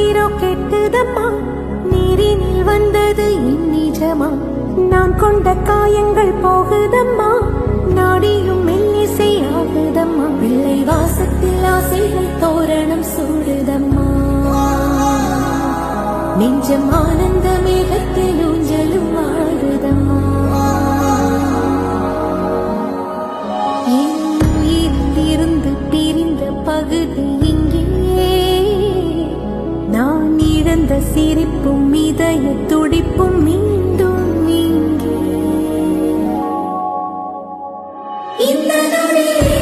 உயிரோ கெட்டுதம்மா? நீரினில் வந்தது இந்நிஜமா? நான் கொண்ட காயங்கள் போகுதம்மா? நாடியும் மெல்லிசை ஆகுதம்மா வெள்ளை வாசத்தில் ஆசைகள் தோரணம் சூடுதம்மா? நெஞ்சம் ஆனந்தமே இருந்த சிரிப்பும் இதய துடிப்பும் மீண்டும் நீங்கி. இந்த நொடியே